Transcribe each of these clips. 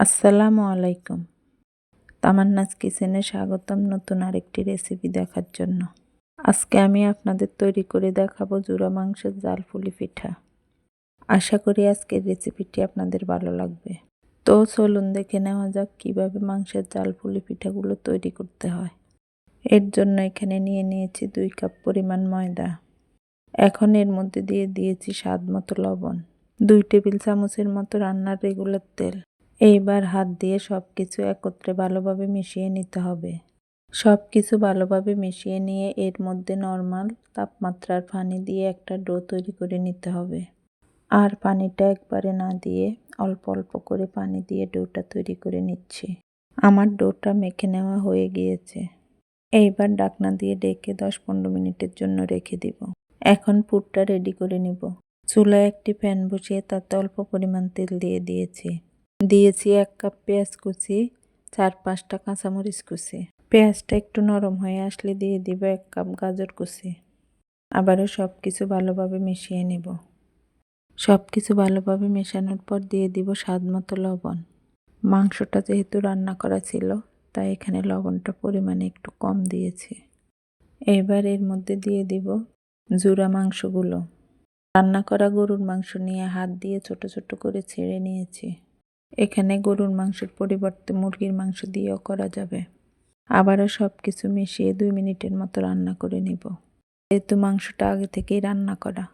আসসালামু আলাইকুম। তামান্নাস কিচেনে স্বাগতম নতুন আরেকটি রেসিপি দেখার জন্য। আজকে আমি আপনাদের তৈরি করে দেখাবো জুরা মাংসের জাল পুলি পিঠা। আশা করি আজকের রেসিপিটি আপনাদের ভালো লাগবে। তো চলুন দেখে নেওয়া যাক কীভাবে মাংসের জাল পুলি পিঠাগুলো তৈরি করতে হয়। এর জন্য এখানে নিয়ে নিয়েছি দুই কাপ পরিমাণ ময়দা। এখন এর মধ্যে দিয়ে দিয়েছি স্বাদ মতো লবণ। দুই টেবিল চামচের মতো রান্নার রেগুলার তেল। এইবার হাত দিয়ে সব কিছু একত্রে ভালোভাবে মিশিয়ে নিতে হবে। সব কিছু ভালোভাবে মিশিয়ে নিয়ে এর মধ্যে নর্মাল তাপমাত্রার পানি দিয়ে একটা ডো তৈরি করে নিতে হবে। আর পানিটা একবারে না দিয়ে অল্প অল্প করে পানি দিয়ে ডোটা তৈরি করে নিচ্ছি। আমার ডোটা মেখে নেওয়া হয়ে গিয়েছে। এইবার ডাকনা দিয়ে ডেকে দশ পনেরো মিনিটের জন্য রেখে দিব। এখন পুরটা রেডি করে নিব। চুলায় একটি প্যান বসিয়ে তাতে অল্প পরিমাণ তেল দিয়ে দিয়েছি। দিয়েছি এক কাপ পেঁয়াজ কুচি, চার পাঁচটা কাঁচামরিচ কুচি। পেঁয়াজটা একটু নরম হয়ে আসলে দিয়ে দিব এক কাপ গাজর কুচি। আবারও সব কিছু ভালোভাবে মিশিয়ে নিব। সব কিছু ভালোভাবে মেশানোর পর দিয়ে দিব স্বাদ মতো লবণ। মাংসটা যেহেতু রান্না করা ছিল, তাই এখানে লবণটা পরিমাণে একটু কম দিয়েছি। এবার এর মধ্যে দিয়ে দিব জুরা মাংসগুলো। রান্না করা গরুর মাংস নিয়ে হাত দিয়ে ছোট ছোট করে ছেড়ে নিয়েছি। এখানে গরুর মাংসের পরিবর্তে মুরগির মাংস দিয়েও করা যাবে। আবারও সব কিছু মিশিয়ে দুই মিনিটের মতো রান্না করে নিব। যেহেতু মাংসটা আগে থেকেই রান্না করা,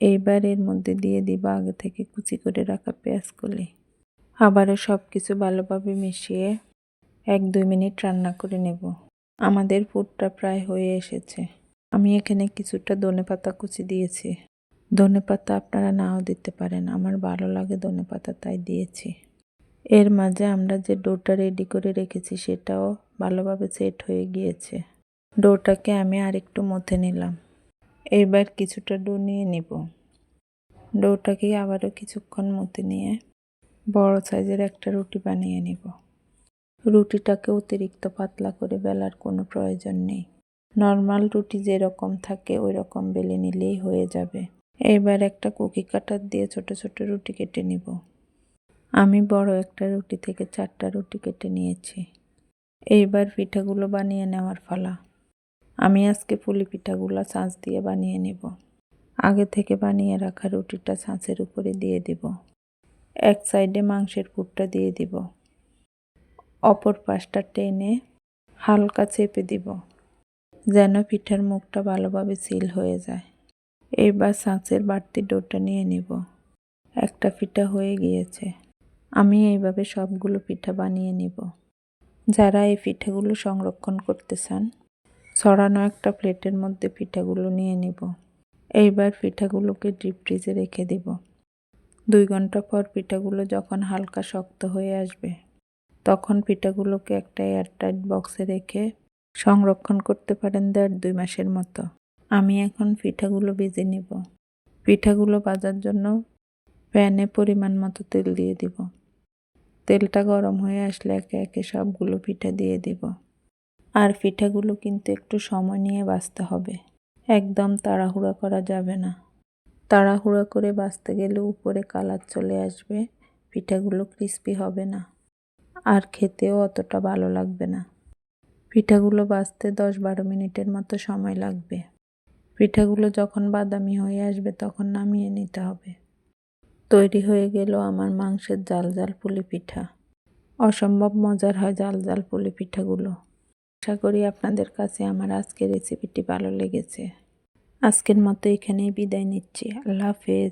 এইবার এর মধ্যে দিয়ে দিব আগে থেকে কুচি করে রাখা পেঁয়াজ কলি আবারও সব কিছু ভালোভাবে মিশিয়ে এক দুই মিনিট রান্না করে নেব। আমাদের পুরটা প্রায় হয়ে এসেছে। আমি এখানে কিছুটা ধনে পাতা কুচি দিয়েছি। ধনে পাতা আপনারা নাও দিতে পারেন, আমার ভালো লাগে ধনে পাতা, তাই দিয়েছি। এর মাঝে আমরা যে ডোটা রেডি করে রেখেছি সেটাও ভালোভাবে সেট হয়ে গিয়েছে। ডোটাকে আমি আরেকটু মথে নিলাম। এবার কিছুটা ডো নিয়ে নিব। ডোটাকে আবারও কিছুক্ষণ মতে নিয়ে বড় সাইজের একটা রুটি বানিয়ে নিব। রুটিটাকে অতিরিক্ত পাতলা করে বেলার কোনো প্রয়োজন নেই। নর্মাল রুটি যেরকম থাকে ওই রকম বেলে নিলেই হয়ে যাবে। এবার একটা কুকি কাটার দিয়ে ছোট ছোট রুটি কেটে নিব। আমি বড় একটা রুটি থেকে চারটা রুটি কেটে নিয়েছি। এইবার পিঠাগুলো বানিয়ে নেওয়ার ফলা আমি আজকে পুলি পিঠাগুলো ছাঁচ দিয়ে বানিয়ে নেব। আগে থেকে বানিয়ে রাখা রুটিটা ছাঁচের উপরে দিয়ে দিব। এক সাইডে মাংসের পুরটা দিয়ে দিব। অপর পাশটা টেনে হালকা চেপে দিব, যেন পিঠার মুখটা ভালোভাবে সিল হয়ে যায়। এইবার ছাঁচের বাড়তি ডোটা নিয়ে নিব। একটা পিঠা হয়ে গিয়েছে। আমি এইভাবে সবগুলো পিঠা বানিয়ে নিব। যারা এই পিঠাগুলো সংরক্ষণ করতে চান, ছড়ানো একটা প্লেটের মধ্যে পিঠাগুলো নিয়ে নিব। এইবার পিঠাগুলোকে ডিপ ফ্রিজে রেখে দিব। দুই ঘণ্টা পর পিঠাগুলো যখন হালকা শক্ত হয়ে আসবে, তখন পিঠাগুলোকে একটা এয়ারটাইট বক্সে রেখে সংরক্ষণ করতে পারেন দেড় দুই মাসের মতো। আমি এখন পিঠাগুলো ভেজে নিব। পিঠাগুলো ভাজার জন্য প্যানে পরিমাণ মতো তেল দিয়ে দিব। তেলটা গরম হয়ে আসলে একে একে সবগুলো পিঠা দিয়ে দিব। আর পিঠাগুলো কিন্তু একটু সময় নিয়ে বাঁচতে হবে। একদম তাড়াহুড়া করা যাবে না। তাড়াহুড়া করে বাঁচতে গেলে উপরে কালার চলে আসবে, পিঠাগুলো ক্রিস্পি হবে না। আর খেতেও অতটা ভালো লাগবে না। পিঠাগুলো বাঁচতে দশ বারো মিনিটের মতো সময় লাগবে। পিঠাগুলো যখন বাদামি হয়ে আসবে তখন নামিয়ে নিতে হবে। তৈরি হয়ে গেল আমার মাংসের জাল জাল পুলি পিঠা। অসম্ভব মজার হয় জাল জাল পুলি পিঠাগুলো। আশা করি আপনাদের কাছে আমার আজকের রেসিপিটি ভালো লেগেছে। আজকের মতো এখানেই বিদায় নিচ্ছি। আল্লাহ হাফেজ।